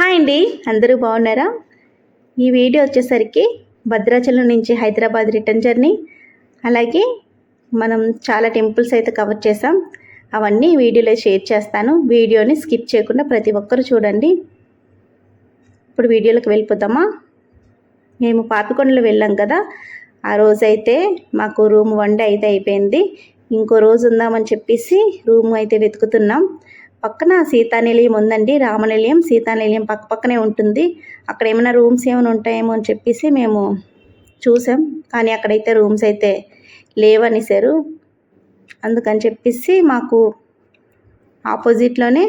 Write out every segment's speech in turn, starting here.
Hi అండి. అందరూ బాగున్నారా? ఈ వీడియో వచ్చేసరికి భద్రాచలం నుంచి హైదరాబాద్ రిటర్న్ జర్నీ. అలాగే మనం చాలా టెంపుల్స్ అయితే కవర్ చేసాం అవన్నీ వీడియోలో షేర్ చేస్తాను. వీడియోని స్కిప్ చేయకుండా ప్రతి ఒక్కరు చూడండి. ఇప్పుడు వీడియోలోకి వెళ్ళిపోతామా? మేము పాపికొండలు వెళ్ళాం కదా. ఆ రోజైతే మాకు రూమ్ వన్ డే అయితే అయిపోయింది. ఇంకో రోజు ఉందామని చెప్పేసి రూమ్ అయితే వెతుకుతున్నాం. పక్కన సీతానిలయం ఉందండి. రామనిలయం సీతానిలయం పక్క పక్కనే ఉంటుంది. అక్కడ ఏమైనా రూమ్స్ ఏమైనా ఉంటాయేమో అని చెప్పేసి మేము చూసాం. కానీ అక్కడైతే రూమ్స్ అయితే లేవనేసారు అందుకని చెప్పేసి మాకు ఆపోజిట్లోనే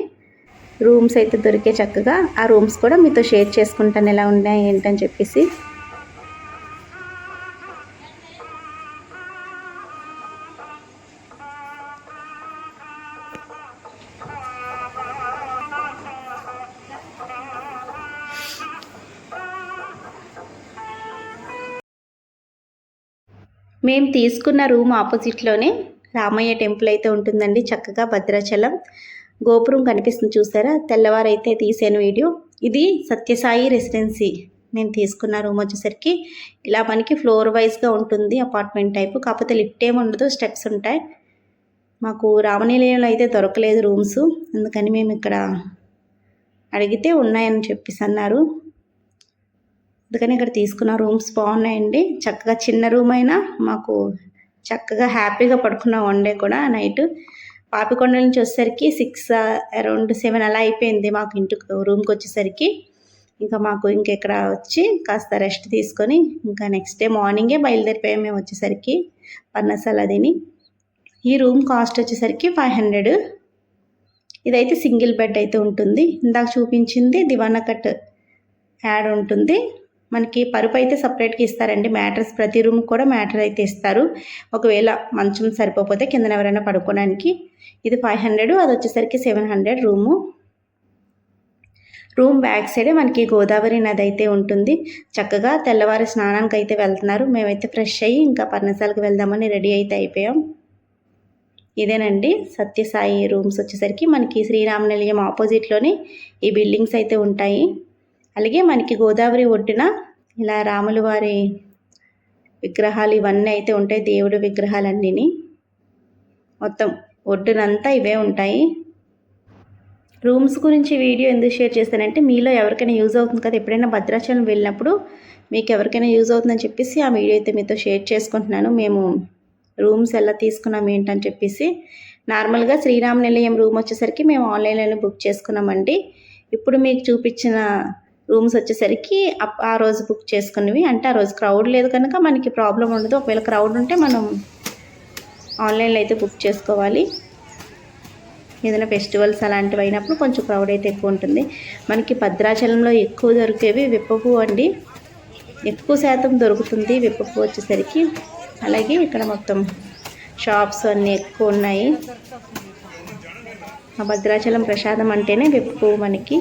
రూమ్స్ అయితే దొరికే చక్కగా ఆ రూమ్స్ కూడా మీతో షేర్ చేసుకుంటాను. ఎలా ఉన్నాయి ఏంటని చెప్పేసి మేము తీసుకున్న రూమ్ ఆపోజిట్లోనే రామయ్య టెంపుల్ అయితే ఉంటుందండి చక్కగా భద్రాచలం. గోపురం కనిపిస్తుంది చూసారా? తెల్లవారైతే తీసాను వీడియో. ఇది సత్యసాయి రెసిడెన్సీ. మేము తీసుకున్న రూమ్ వచ్చేసరికి ఇలా మనకి ఫ్లోర్ వైజ్గా ఉంటుంది అపార్ట్మెంట్ టైపు కాకపోతే లిఫ్ట్ ఏమి ఉండదు స్టెప్స్ ఉంటాయి. మాకు రామనిలయంలో అయితే దొరకలేదు రూమ్స్ అందుకని మేము ఇక్కడ అడిగితే ఉన్నాయని చెప్పేసి అన్నారు. అందుకని ఇక్కడ తీసుకున్న రూమ్స్ బాగున్నాయండి. చక్కగా చిన్న రూమ్ అయినా మాకు చక్కగా హ్యాపీగా పడుకున్నాం వన్ డే కూడా నైట్. పాపికొండ నుంచి వచ్చేసరికి సిక్స్ అరౌండ్ సెవెన్ అలా అయిపోయింది మాకు ఇంటికి రూమ్కి వచ్చేసరికి. ఇంకా మాకు ఇంకెక్కడ వచ్చి కాస్త రెస్ట్ తీసుకొని ఇంకా నెక్స్ట్ డే మార్నింగే బయలుదేరిపోయాం మేము వచ్చేసరికి పన్నసాల అదిని ఈ రూమ్ కాస్ట్ వచ్చేసరికి ఫైవ్ హండ్రెడ్. ఇదైతే సింగిల్ బెడ్ అయితే ఉంటుంది. ఇందాక చూపించింది దివానా కట్ యాడ్ ఉంటుంది. మనకి పరుపు అయితే సపరేట్గా ఇస్తారండి. మ్యాట్రస్ ప్రతి రూమ్ కూడా మ్యాటర్ అయితే ఇస్తారు. ఒకవేళ మంచం సరిపోతే కింద ఎవరైనా పడుకోవడానికి ఇది ఫైవ్ హండ్రెడ్ అది వచ్చేసరికి seven hundred room room back సైడే మనకి గోదావరి నది అయితే ఉంటుంది. చక్కగా తెల్లవారి స్నానానికి అయితే వెళ్తున్నారు. మేమైతే ఫ్రెష్ అయ్యి ఇంకా పర్ణశాలకు వెళ్దామని రెడీ అయితే అయిపోయాం. ఇదేనండి సత్యసాయి రూమ్స్ వచ్చేసరికి మనకి శ్రీరామ నిలయం ఆపోజిట్లోనే ఈ బిల్డింగ్స్ అయితే ఉంటాయి. అలాగే మనకి గోదావరి ఒడ్డున ఇలా రాములు వారి విగ్రహాలు ఇవన్నీ అయితే ఉంటాయి దేవుడి విగ్రహాలన్నీ మొత్తం ఒడ్డునంతా ఇవే ఉంటాయి. రూమ్స్ గురించి వీడియో ఎందుకు షేర్ చేస్తానంటే మీలో ఎవరికైనా యూజ్ అవుతుంది కదా ఎప్పుడైనా భద్రాచలం వెళ్ళినప్పుడు మీకు ఎవరికైనా యూజ్ అవుతుందని చెప్పేసి ఆ వీడియో అయితే మీతో షేర్ చేసుకుంటున్నాను. మేము రూమ్స్ ఎలా తీసుకున్నాం ఏంటని చెప్పేసి నార్మల్గా శ్రీరామ నిలయం రూమ్ వచ్చేసరికి మేము ఆన్లైన్లోనే బుక్ చేసుకున్నామండి. ఇప్పుడు మీకు చూపించిన రూమ్స్ వచ్చేసరికి ఆ రోజు బుక్ చేసుకున్నవి. అంటే ఆ రోజు క్రౌడ్ లేదు కనుక మనకి ప్రాబ్లం ఉండదు. ఒకవేళ క్రౌడ్ ఉంటే మనం ఆన్లైన్లో అయితే బుక్ చేసుకోవాలి. ఏదైనా ఫెస్టివల్స్ అలాంటివి అయినప్పుడు కొంచెం క్రౌడ్ అయితే ఎక్కువ ఉంటుంది. మనకి భద్రాచలంలో ఎక్కువ దొరికేవి విప్పపు అండి. ఎక్కువ శాతం దొరుకుతుంది విప్పపు వచ్చేసరికి. అలాగే ఇక్కడ మొత్తం షాప్స్ అన్నీ ఎక్కువ ఉన్నాయి. భద్రాచలం ప్రసాదం అంటేనే విప్పు మనకి.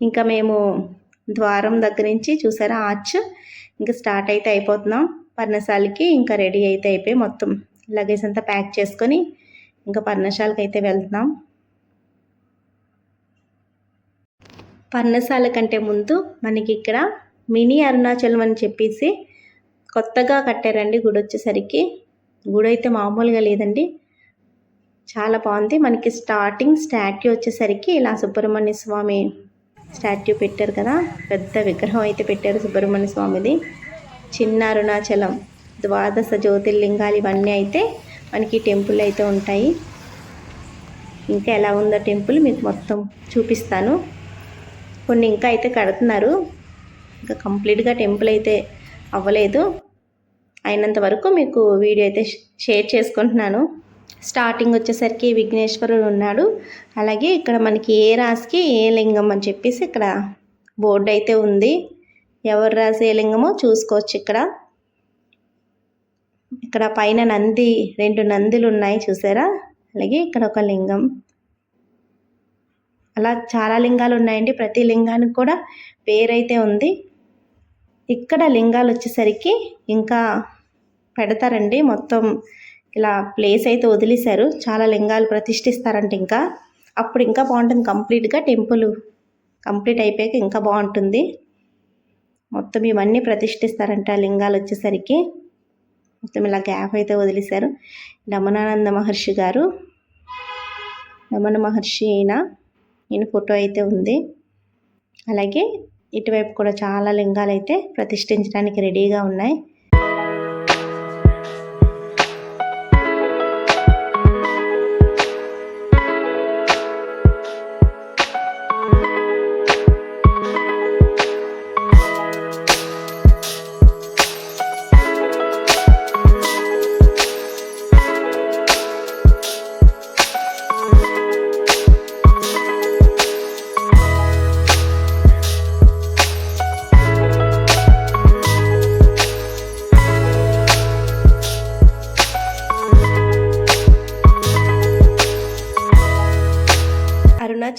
ఇంకా మేము ద్వారం దగ్గర నుంచి చూసారా ఆర్చ్? ఇంకా స్టార్ట్ అయితే అయిపోతున్నాం. పర్ణశాలకి ఇంకా రెడీ అయితే అయిపోయి మొత్తం లగేజ్ అంతా ప్యాక్ చేసుకొని ఇంకా పర్ణశాలకి అయితే వెళ్తున్నాం. పర్ణశాల కంటే ముందు మనకి ఇక్కడ మినీ అరుణాచలం అని చెప్పేసి కొత్తగా కట్టారండి గుడి వచ్చేసరికి. గుడి అయితే మామూలుగా లేదండి. చాలా బాగుంది. మనకి స్టార్టింగ్ స్టాట్యూ వచ్చేసరికి ఇలా సుబ్రహ్మణ్య స్వామి స్టాట్యూ పెట్టారు కదా పెద్ద విగ్రహం అయితే పెట్టారు సుబ్రహ్మణ్య స్వామిది. చిన్న అరుణాచలం ద్వాదశ జ్యోతిర్లింగాలు ఇవన్నీ అయితే మనకి టెంపుల్ అయితే ఉంటాయి. ఇంకా ఎలా ఉందో టెంపుల్ మీకు మొత్తం చూపిస్తాను. కొన్ని ఇంకా అయితే కడుతున్నారు. ఇంకా కంప్లీట్గా టెంపుల్ అయితే అవ్వలేదు. అయినంత వరకు మీకు వీడియో అయితే షేర్ చేసుకుంటున్నాను. స్టార్టింగ్ వచ్చేసరికి విఘ్నేశ్వరుడు ఉన్నాడు. అలాగే ఇక్కడ మనకి ఏ రాశికి ఏ లింగం అని చెప్పేసి ఇక్కడ బోర్డు అయితే ఉంది. ఎవరు రాసి ఏ లింగమో చూసుకోవచ్చు ఇక్కడ. ఇక్కడ పైన నంది రెండు నందులు ఉన్నాయి చూసారా? అలాగే ఇక్కడ ఒక లింగం. అలా చాలా లింగాలు ఉన్నాయండి. ప్రతి లింగానికి కూడా పేరైతే ఉంది. ఇక్కడ లింగాలు వచ్చేసరికి ఇంకా పెడతారండి. మొత్తం ఇలా ప్లేస్ అయితే వదిలేశారు. చాలా లింగాలు ప్రతిష్ఠిస్తారంట ఇంకా. అప్పుడు ఇంకా బాగుంటుంది. కంప్లీట్గా టెంపుల్ కంప్లీట్ అయిపోయాక ఇంకా బాగుంటుంది. మొత్తం ఇవన్నీ ప్రతిష్ఠిస్తారంట ఆ లింగాలు వచ్చేసరికి. మొత్తం ఇలా గ్యాప్ అయితే వదిలేశారు. రమణానంద మహర్షి గారు. రమణ మహర్షి ఈయన. ఈయన ఫోటో అయితే ఉంది. అలాగే ఇటువైపు కూడా చాలా లింగాలు అయితే ప్రతిష్ఠించడానికి రెడీగా ఉన్నాయి.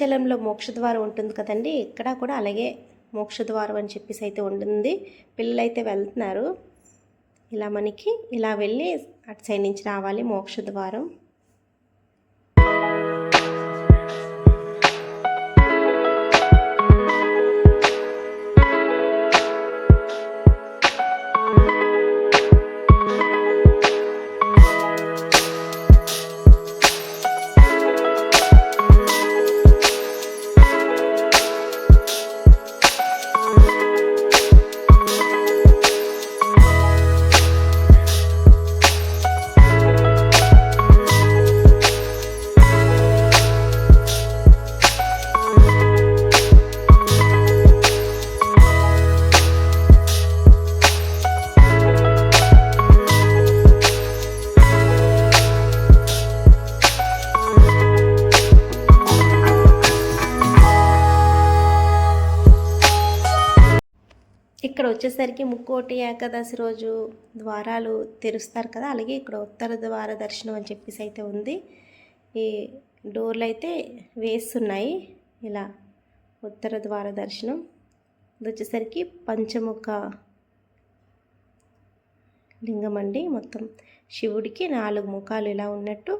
శ్రీశైలంలో మోక్షద్వారం ఉంటుంది కదండి. ఇక్కడ కూడా అలాగే మోక్షద్వారం అని చెప్పేసి అయితే ఉంటుంది. పిల్లలు అయితే వెళ్తున్నారు. ఇలా మనకి ఇలా వెళ్ళి అటు సైడ్ నుంచి రావాలి మోక్షద్వారం. ఇక్కడ వచ్చేసరికి ముక్కోటి ఏకాదశి రోజు ద్వారాలు తెరుస్తారు కదా అలాగే ఇక్కడ ఉత్తర ద్వార దర్శనం అని చెప్పేసి అయితే ఉంది. ఈ డోర్లు అయితే వేస్తున్నాయి. ఇలా ఉత్తర ద్వార దర్శనం. ఇది వచ్చేసరికి పంచముఖ లింగం అండి. మొత్తం శివుడికి నాలుగు ముఖాలు ఇలా ఉన్నట్టు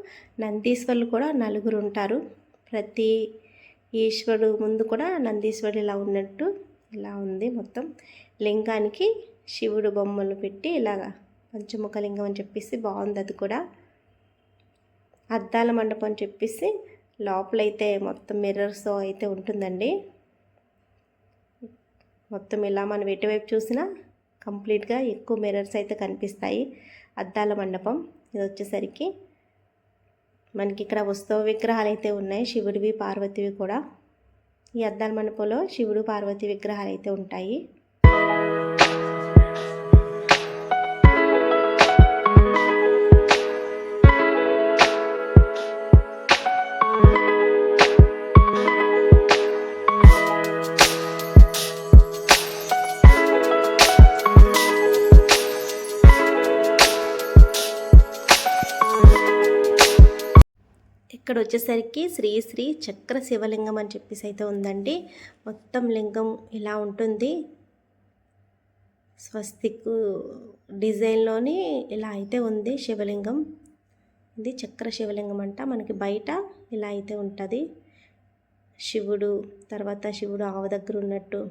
నందీశ్వరులు కూడా నలుగురు ఉంటారు. ప్రతి ఈశ్వరుడు ముందు కూడా నందీశ్వరుడు ఇలా ఉన్నట్టు ఇలా ఉంది మొత్తం. లింగానికి శివుడు బొమ్మలు పెట్టి ఇలాగా పంచముఖ లింగం అని చెప్పేసి బాగుంది అది కూడా. అద్దాల మండపం అని చెప్పేసి లోపలైతే మొత్తం మిర్రర్స్ అయితే ఉంటుందండి. మొత్తం ఇలా మనం ఎటువైపు చూసినా కంప్లీట్గా ఎక్కువ మిర్రర్స్ అయితే కనిపిస్తాయి. అద్దాల మండపం. ఇది వచ్చేసరికి మనకి ఇక్కడ వస్తువు విగ్రహాలు అయితే ఉన్నాయి. శివుడివి పార్వతివి కూడా. ఈ అద్దాల మండపంలో శివుడు పార్వతి విగ్రహాలు అయితే ఉంటాయి. ఇక్కడ వచ్చేసరికి శ్రీ శ్రీ చక్ర శివలింగం అని చెప్పేసి అయితే ఉందండి. మొత్తం లింగం ఇలా ఉంటుంది. స్వస్తిక్ డిజైన్లోని ఇలా అయితే ఉంది శివలింగం. ఇది చక్ర శివలింగం అంట. మనకి బయట ఇలా అయితే ఉంటుంది. శివుడు తర్వాత శివుడు ఆవ దగ్గర ఉన్నట్టు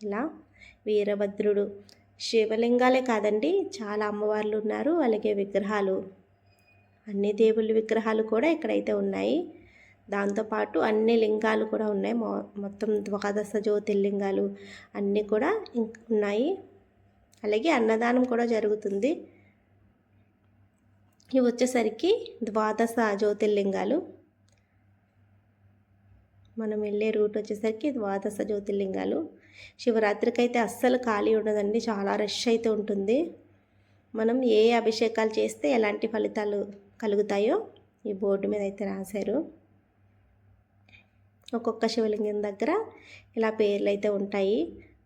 ఇలా వీరభద్రుడు. శివలింగాలే కాదండి చాలా అమ్మవార్లు ఉన్నారు. అలాగే విగ్రహాలు అన్ని దేవుళ్ళ విగ్రహాలు కూడా ఇక్కడైతే ఉన్నాయి. దాంతోపాటు అన్ని లింగాలు కూడా ఉన్నాయి. మొత్తం ద్వాదశ జ్యోతిర్లింగాలు అన్నీ కూడా ఉన్నాయి. అలాగే అన్నదానం కూడా జరుగుతుంది. ఇవి వచ్చేసరికి ద్వాదశ జ్యోతిర్లింగాలు. మనం వెళ్ళే రూట్ వచ్చేసరికి ద్వాదశ జ్యోతిర్లింగాలు. శివరాత్రికి అయితే అస్సలు ఖాళీ ఉండదండి. చాలా రష్ అయితే ఉంటుంది. మనం ఏ అభిషేకాలు చేస్తే ఎలాంటి ఫలితాలు కలుగుతాయో? ఈ బోర్డు మీద అయితే రాశారు. ఒక్కొక్క శివలింగం దగ్గర ఇలా పేర్లు అయితే ఉంటాయి.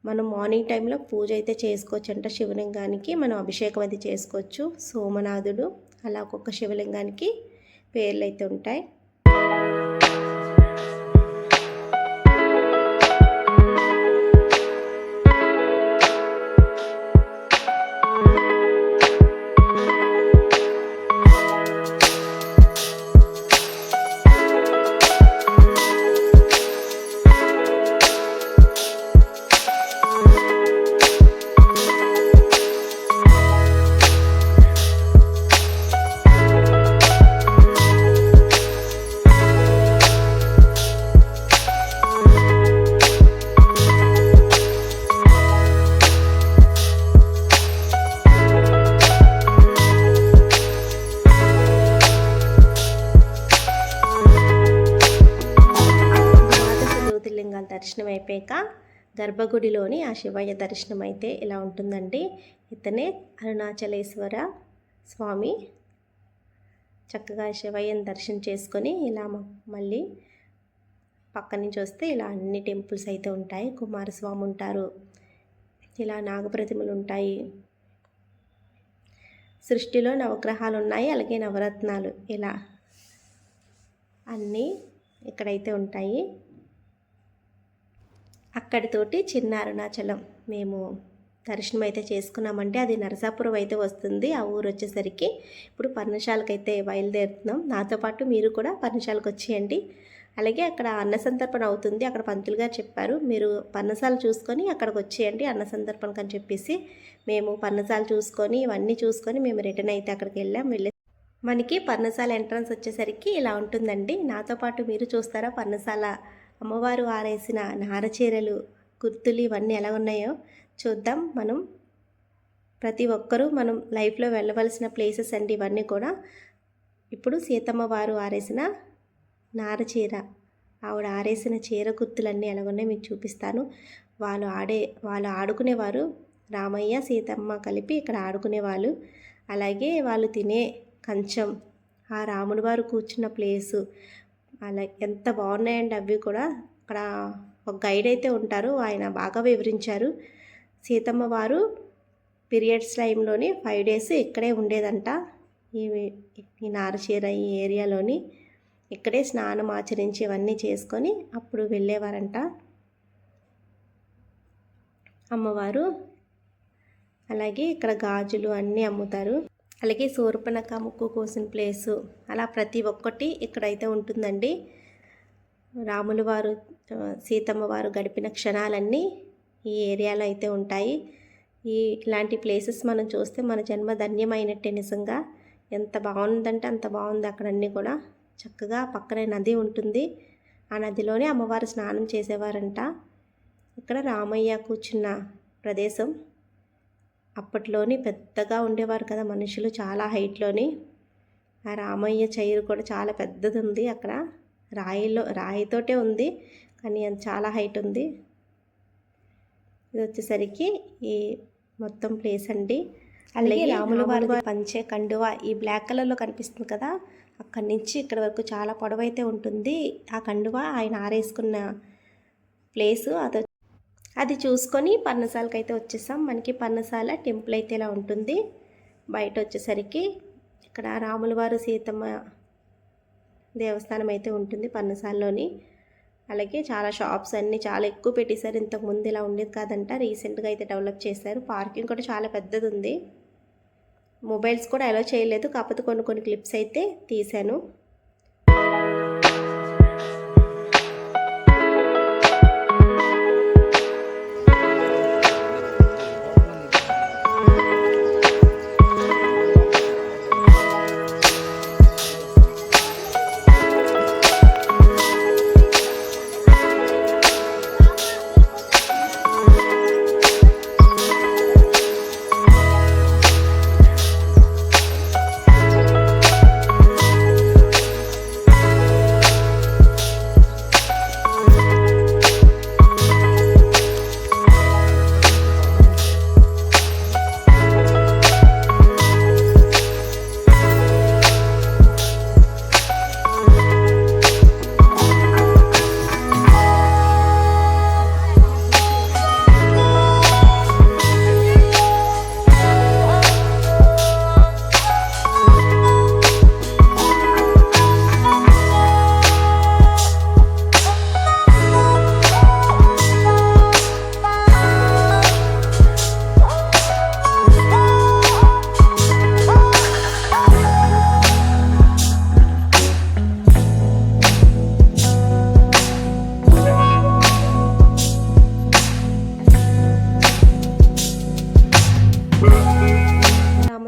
మనం మార్నింగ్ టైంలో పూజ అయితే చేసుకోవచ్చు అంట శివలింగానికి. మనం అభిషేకం అయితే చేసుకోవచ్చు. సోమనాథుడు అలా ఒక్కొక్క శివలింగానికి పేర్లు అయితే ఉంటాయి. అయిపోయాక గర్భగుడిలోని ఆ శివయ్య దర్శనం అయితే ఇలా ఉంటుందండి ఇతనే అరుణాచలేశ్వర స్వామి. చక్కగా శివయ్యని దర్శనం చేసుకొని ఇలా మళ్ళీ పక్క నుంచి వస్తే ఇలా అన్ని టెంపుల్స్ అయితే ఉంటాయి. కుమారస్వామి ఉంటారు. ఇలా నాగప్రతిమలు ఉంటాయి. సృష్టిలో నవగ్రహాలు ఉన్నాయి. అలాగే నవరత్నాలు. ఇలా అన్నీ ఇక్కడైతే ఉంటాయి. అక్కడితోటి చిన్న అరుణాచలం. మేము దర్శనం అయితే చేసుకున్నామంటే అది నరసాపురం అయితే వస్తుంది. ఆ ఊరు వచ్చేసరికి ఇప్పుడు పర్ణశాలకు అయితే బయలుదేరుతున్నాం. నాతో పాటు మీరు కూడా పర్ణశాలకు వచ్చేయండి అలాగే అక్కడ అన్న సంతర్పణ అవుతుంది. అక్కడ పంతులు గారు చెప్పారు మీరు పర్ణశాల చూసుకొని అక్కడికి వచ్చేయండి అన్న సంతర్పణకు అని చెప్పేసి మేము పర్ణశాల చూసుకొని ఇవన్నీ చూసుకొని మేము రిటర్న్ అయితే అక్కడికి వెళ్ళాం. వెళ్ళి మనకి పర్ణశాల ఎంట్రన్స్ వచ్చేసరికి ఇలా ఉంటుందండి. నాతో పాటు మీరు చూస్తారా పర్ణశాల అమ్మవారు ఆరేసిన నారచీరలు గుర్తులు ఇవన్నీ ఎలా ఉన్నాయో చూద్దాం. మనం ప్రతి ఒక్కరూ మనం లైఫ్లో వెళ్ళవలసిన ప్లేసెస్ అండి ఇవన్నీ కూడా. ఇప్పుడు సీతమ్మ వారు ఆరేసిన నారచీర ఆవిడ ఆరేసిన చీర గుర్తులన్నీ ఎలాగున్నాయి మీకు చూపిస్తాను. వాళ్ళు ఆడే వాళ్ళు ఆడుకునేవారు. రామయ్య సీతమ్మ కలిపి ఇక్కడ ఆడుకునేవాళ్ళు. అలాగే వాళ్ళు తినే కంచం ఆ రాముడి వారు కూర్చున్న ప్లేసు అలా ఎంత బాగున్నాయండి అవి కూడా. అక్కడ ఒక గైడ్ అయితే ఉంటారు ఆయన బాగా వివరించారు. సీతమ్మ వారు పీరియడ్స్ టైంలోని ఫైవ్ డేస్ ఇక్కడే ఉండేదంట ఈ ఈ నారచీర ఈ ఏరియాలోని. ఇక్కడే స్నానం ఆచరించి ఇవన్నీ చేసుకొని అప్పుడు వెళ్ళేవారంట. అమ్మవారు అలాగే ఇక్కడ గాజులు అన్నీ అమ్ముతారు. అలాగే శూర్పణఖ ముక్కు కోసిన ప్లేసు అలా ప్రతి ఒక్కటి ఇక్కడైతే ఉంటుందండి. రాముల వారు సీతమ్మ వారు గడిపిన క్షణాలన్నీ ఈ ఏరియాలో అయితే ఉంటాయి. ఈ ఇలాంటి ప్లేసెస్ మనం చూస్తే మన జన్మ ధన్యమైనట్టే నిజంగా. ఎంత బాగుందంటే అంత బాగుంది అక్కడ అన్నీ కూడా. చక్కగా పక్కనే నది ఉంటుంది. ఆ నదిలోనే అమ్మవారు స్నానం చేసేవారంట. ఇక్కడ రామయ్య కూర్చున్న ప్రదేశం. అప్పట్లోని పెద్దగా ఉండేవారు కదా మనుషులు చాలా హైట్లోని. ఆ రామయ్య చైరు కూడా చాలా పెద్దది ఉంది అక్కడ. రాయిలో రాయితోటే ఉంది కానీ అది చాలా హైట్ ఉంది. ఇది వచ్చేసరికి ఈ మొత్తం ప్లేస్ అండి. అలాగే రాముల వారి పంచే కండువ ఈ బ్లాక్ కలర్లో కనిపిస్తుంది కదా అక్కడి నుంచి ఇక్కడ వరకు చాలా పొడవైతే ఉంటుంది. ఆ కండువ ఆయన ఆరేసుకున్న ప్లేసు అది అది చూసుకొని పర్ణశాలకు అయితే వచ్చేసాం. మనకి పర్ణశాల టెంపుల్ అయితే ఇలా ఉంటుంది. బయట వచ్చేసరికి ఇక్కడ రాములవారు సీతమ్మ దేవస్థానం అయితే ఉంటుంది పర్ణశాలలోని. అలాగే చాలా షాప్స్ అన్నీ చాలా ఎక్కువ పెట్టేశారు. ఇంతకుముందు ఇలా ఉండేది కాదంట. రీసెంట్గా అయితే డెవలప్ చేశారు. పార్కింగ్ కూడా చాలా పెద్దది ఉంది మొబైల్స్ కూడా అలో చేయలేదు. కాకపోతే కొన్ని కొన్ని క్లిప్స్ అయితే తీశాను.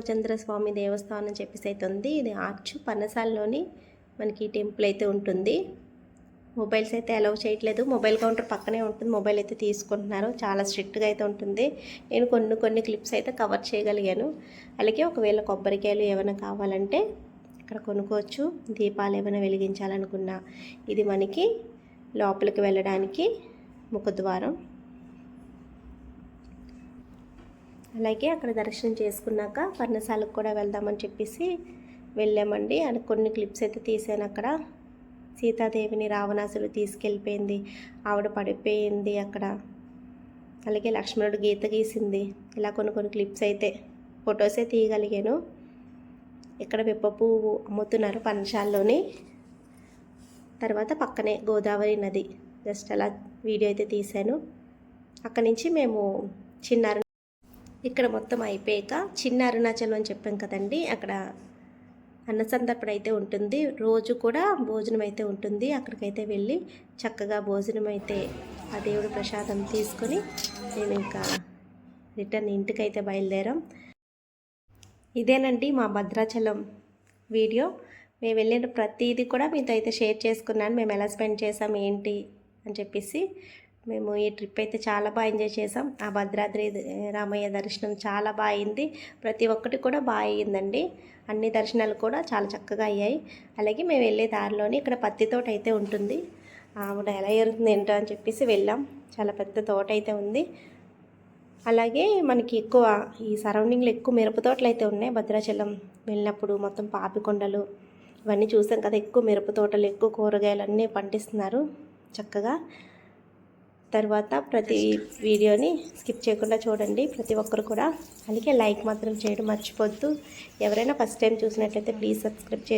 రామచంద్ర స్వామి దేవస్థానం చెప్పేసి అయితే ఉంది. ఇది ఆర్చ్ పన్నసాలలోని మనకి టెంపుల్ అయితే ఉంటుంది. మొబైల్స్ అయితే అలౌ చేయట్లేదు. మొబైల్ కౌంటర్ పక్కనే ఉంటుంది. మొబైల్ అయితే తీసుకుంటున్నారు. చాలా స్ట్రిక్ట్గా అయితే ఉంటుంది. నేను కొన్ని కొన్ని క్లిప్స్ అయితే కవర్ చేయగలిగాను. అలాగే ఒకవేళ కొబ్బరికాయలు ఏమైనా కావాలంటే ఇక్కడ కొనుక్కోవచ్చు. దీపాలు ఏమైనా వెలిగించాలనుకున్నా. ఇది మనకి లోపలికి వెళ్ళడానికి ముఖద్వారం. అలాగే అక్కడ దర్శనం చేసుకున్నాక పర్ణశాలకు కూడా వెళ్దామని చెప్పేసి వెళ్ళామండి. అని కొన్ని క్లిప్స్ అయితే తీసాను అక్కడ. సీతాదేవిని రావణాసుడు తీసుకెళ్ళిపోయింది. ఆవిడ పడిపోయింది అక్కడ. అలాగే లక్ష్మణుడు గీత గీసింది. ఇలా కొన్ని కొన్ని క్లిప్స్ అయితే ఫొటోసే తీయగలిగాను. ఇక్కడ విప్ప పువ్వు అమ్ముతున్నారు పర్ణశాలలోని. తర్వాత పక్కనే గోదావరి నది. జస్ట్ అలా వీడియో అయితే తీశాను. అక్కడి నుంచి మేము చిన్నారు ఇక్కడ మొత్తం అయిపోయాక చిన్న అరుణాచలం అని చెప్పాం కదండి అక్కడ అన్నసంతర్పణ అయితే ఉంటుంది. రోజు కూడా భోజనం అయితే ఉంటుంది. అక్కడికైతే వెళ్ళి చక్కగా భోజనం అయితే ఆ దేవుడి ప్రసాదం తీసుకొని నేను ఇంకా రిటర్న్ ఇంటికైతే బయలుదేరాం. ఇదేనండి మా భద్రాచలం వీడియో. మేము వెళ్ళిన ప్రతిదీ కూడా మీతో అయితే షేర్ చేసుకున్నాను. మేము ఎలా స్పెండ్ చేసాం ఏంటి అని చెప్పేసి మేము ఈ ట్రిప్ అయితే చాలా బాగా ఎంజాయ్ చేసాం ఆ భద్రాద్రి రామయ్య దర్శనం చాలా బాగా అయింది. ప్రతి ఒక్కటి కూడా బాగా అయ్యిందండి. అన్ని దర్శనాలు కూడా చాలా చక్కగా అయ్యాయి. అలాగే మేము వెళ్ళే దారిలోనే ఇక్కడ పత్తి తోట అయితే ఉంటుంది. ఆవిడ ఎలా ఎరుగుతుంది ఏంటో అని చెప్పేసి వెళ్ళాం. చాలా పెద్ద తోట అయితే ఉంది. అలాగే మనకి ఎక్కువ ఈ సరౌండింగ్లో ఎక్కువ మిరప తోటలు అయితే ఉన్నాయి. భద్రాచలం వెళ్ళినప్పుడు మొత్తం పాపికొండలు ఇవన్నీ చూసాం కదా ఎక్కువ మిరప తోటలు ఎక్కువ కూరగాయలు అన్నీ పండిస్తున్నారు చక్కగా. తర్వాత ప్రతి వీడియోని స్కిప్ చేయకుండా చూడండి. ప్రతి ఒక్కరు కూడా. అలాగే లైక్ మాత్రం చేయడం మర్చిపోద్దు. ఎవరైనా ఫస్ట్ టైం చూసినట్లయితే ప్లీజ్ సబ్స్క్రైబ్ చే